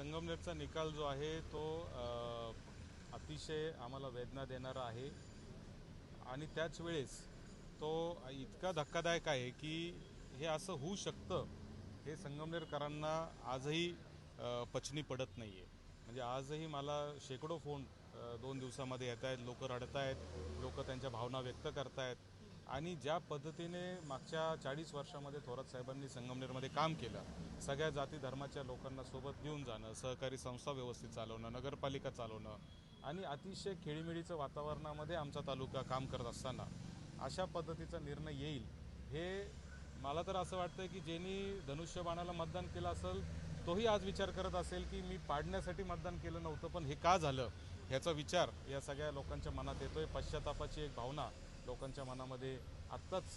संगमनेरचा निकाल जो आहे तो अतिशय आम्हाला वेदना देणारा आहे. आणि त्याच वेळेस तो इतका धक्कादायक आहे की हे असं होऊ शकतं हे संगमनेरकरांना आजही पचनी पडत नाही आहे म्हणजे आजही मला शेकडो फोन दोन दिवसामध्ये येत आहेत लोक रडत आहेत लोक त्यांच्या भावना व्यक्त करतायत. आणि ज्या पद्धतीने मागच्या चाळीस वर्षामध्ये थोरात साहेबांनी संगमनेरमध्ये काम केलं सगळ्या जाती धर्माच्या लोकांना सोबत घेऊन जाणं सहकारी संस्था व्यवस्थित चालवणं नगरपालिका चालवणं आणि अतिशय खेळीमेळीचं वातावरणामध्ये आमचा तालुका काम करत असताना अशा पद्धतीचा निर्णय येईल हे मला तर असं वाटतं की ज्यांनी धनुष्यबाणाला मतदान केलं असेल तोही आज विचार करत असेल की मी पाडण्यासाठी मतदान केलं नव्हतं पण हे का झालं? ह्याचा विचार या सगळ्या लोकांच्या मनात येतोय. पश्चातापाची एक भावना लोकांच्या मनामध्ये आत्ताच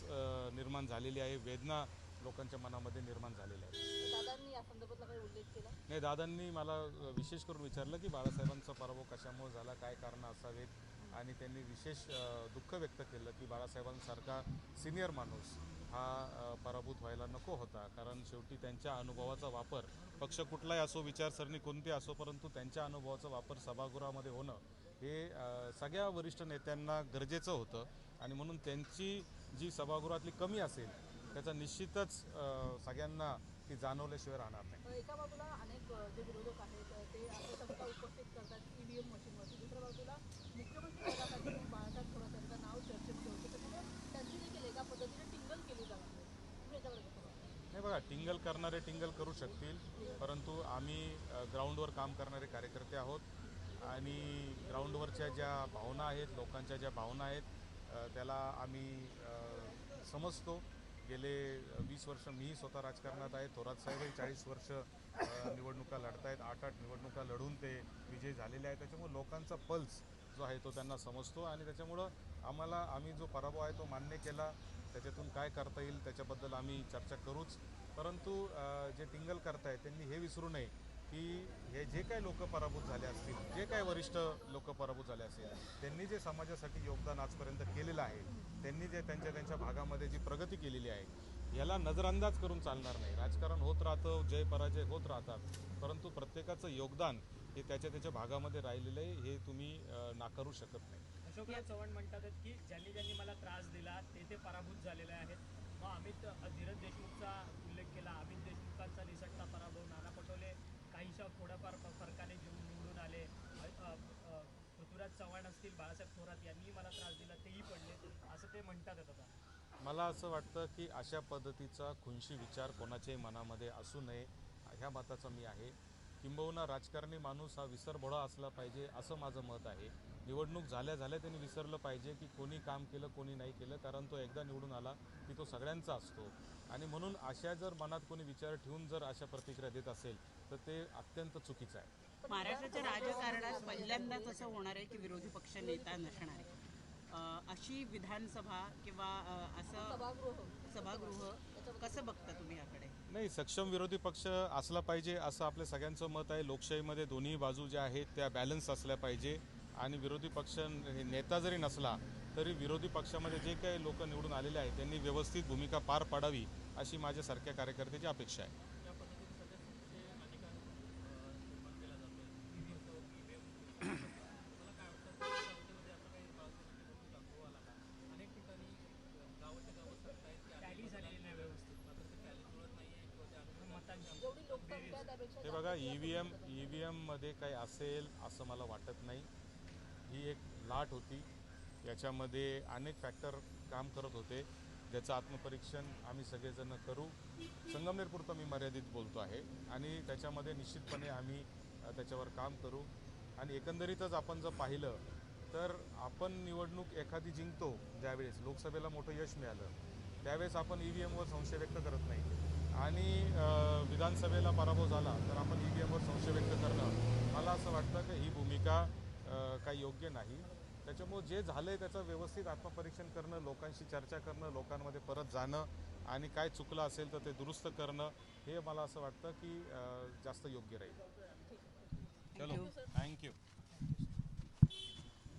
निर्माण झालेली आहे. वेदना लोकांच्या मनामध्ये निर्माण झालेल्या आहे दादांनी या संदर्भातला काही उल्लेख केला? नाही दादांनी मला विशेष करून विचारलं की बाळासाहेबांचा पराभव कशामुळे झाला काय कारणं असावेत? आणि त्यांनी विशेष दुःख व्यक्त केलं की बाळासाहेबांसारखा सिनियर माणूस हा पराभूत व्हायला नको होता. कारण शेवटी त्यांच्या अनुभवाचा वापर पक्ष कुठलाही असो विचारसरणी कोणती असो परंतु त्यांच्या अनुभवाचा वापर सभागृहामध्ये होणं हे सगळ्या वरिष्ठ नेत्यांना गरजेचं होतं आणि म्हणून त्यांची जी सभागृहातली कमी असेल त्याचा निश्चितच सगळ्यांना ती जाणवल्याशिवाय राहणार नाही. एका बाजूला अनेक जे विरोधक आहेत ते शंका उपस्थित करतात ईव्हीएम मशीनवरती. दुसऱ्या बाजूला मुख्यमंत्री पदासाठी बाळासाहेब थोरात यांचं नाव चर्चेमध्ये होतं. त्याच्यामुळे त्यांची देखील एका पद्धतीने टिंगल केली जाणार? नाही बघा टिंगल करणारे टिंगल करू शकतील परंतु आम्ही ग्राउंडवर काम करणारे कार्यकर्ते आहोत. आणि ग्राउंडवरच्या ज्या भावना आहेत लोकांच्या ज्या भावना आहेत त्याला आम्ही समजतो. गेले वीस वर्ष मीही स्वतः राजकारणात आहे. थोरात साहेबही चाळीस वर्ष निवडणुका लढत आहेत आठ आठ निवडणुका लढून ते विजयी झालेले आहेत. त्याच्यामुळे लोकांचा पल्स जो आहे तो त्यांना समजतो आणि त्याच्यामुळं आम्हाला आम्ही जो पराभव आहे तो मान्य केला. त्याच्यातून काय करता येईल त्याच्याबद्दल आम्ही चर्चा करूच. परंतु जे टिंगल करतायत त्यांनी हे विसरू नये. की हे जे काही लोक पराभूत झाले असतील जे काही वरिष्ठ लोक पराभूत झाले असतील त्यांनी जे समाजासाठी योगदान आजपर्यंत केलेलं आहे त्यांनी जे त्यांच्या त्यांच्या भागामध्ये जी प्रगती केलेली आहे याला नजरअंदाज करून चालणार नाही. राजकारण होत राहतं जय पराजय होत राहतात परंतु प्रत्येकाचं योगदान हे त्याच्या त्याच्या भागामध्ये राहिलेलं आहे हे तुम्ही नाकारू शकत नाही. अशोकराव चव्हाण म्हणतात की ज्यांनी ज्यांनी मला त्रास दिला ते ते पराभूत झालेले आहेत. मग अमित धीरज देशमुखचा उल्लेख केला चव्हाण असतील बाळासाहेब थोरात यांनी मला त्रास दिला तेही पडले. असं ते म्हणतात आता. मला असं वाटतं की अशा पद्धतीचा खुनशी विचार कोणाच्याही मनामध्ये असू नये. ह्या मताचा मी आहे. किंबहुना राजकारणी माणूस हा विसरभोळा असला पाहिजे असं माझं मत आहे. निवडणूक झाल्या झाल्या त्यांनी विसरलं पाहिजे की कोणी काम केलं कोणी नाही केलं कारण तो एकदा निवडून आला की तो सगळ्यांचा असतो. आणि म्हणून अशा जर मनात कोणी विचार ठेवून जर अशा प्रतिक्रिया देत असेल तर ते अत्यंत चुकीचं आहे. महाराष्ट्राच्या राजकारणात पहिल्यांदाच असं होणार आहे की विरोधी पक्ष नेता नसणार आहे. अशी विधानसभा किंवा असं सभागृह. सभागृह कसं बघता तुम्ही याकडे? नाही सक्षम विरोधी पक्ष असला पाहिजे असं आपल्या सगळ्यांचं मत आहे. लोकशाहीमध्ये दोन्ही बाजू ज्या आहेत त्या बॅलन्स असल्या पाहिजे. आणि विरोधी पक्ष हे नेता जरी नसला तरी विरोधी पक्षामध्ये जे काही लोक निवडून आलेले आहेत त्यांनी व्यवस्थित भूमिका पार पाडावी अशी माझ्यासारख्या कार्यकर्त्याची अपेक्षा आहे टॅली झालेली नाही व्यवस्थित मतांची जेवढी लोकसंख्या आहे त्यापेक्षा हे बघा E V M E V एममध्ये काही असेल असं मला वाटत नाही. ही एक लाट होती. याच्यामध्ये अनेक फॅक्टर काम करत होते. ज्याचं आत्मपरीक्षण आम्ही सगळेजण करू. संगमनेरपुरतं मी मर्यादित बोलतो आहे. आणि त्याच्यामध्ये निश्चितपणे आम्ही त्याच्यावर काम करू. आणि एकंदरीतच आपण जर पाहिलं तर आपण निवडणूक एखादी जिंकतो ज्यावेळेस लोकसभेला मोठं यश मिळालं त्यावेळेस आपण ई व्ही एमवर संशय व्यक्त करत नाही. आणि विधानसभेला पराभव झाला तर आपण ई व्ही एमवर संशय व्यक्त करणं मला असं वाटतं की ही भूमिका काही योग्य नाही. त्याच्यामुळे जे झालं आहे त्याचं व्यवस्थित आत्मपरीक्षण करणं लोकांशी चर्चा करणं लोकांमध्ये परत जाणं आणि काय चुकलं असेल तर ते दुरुस्त करणं हे मला असं वाटतं की जास्त योग्य राहील. चलो थँक्यू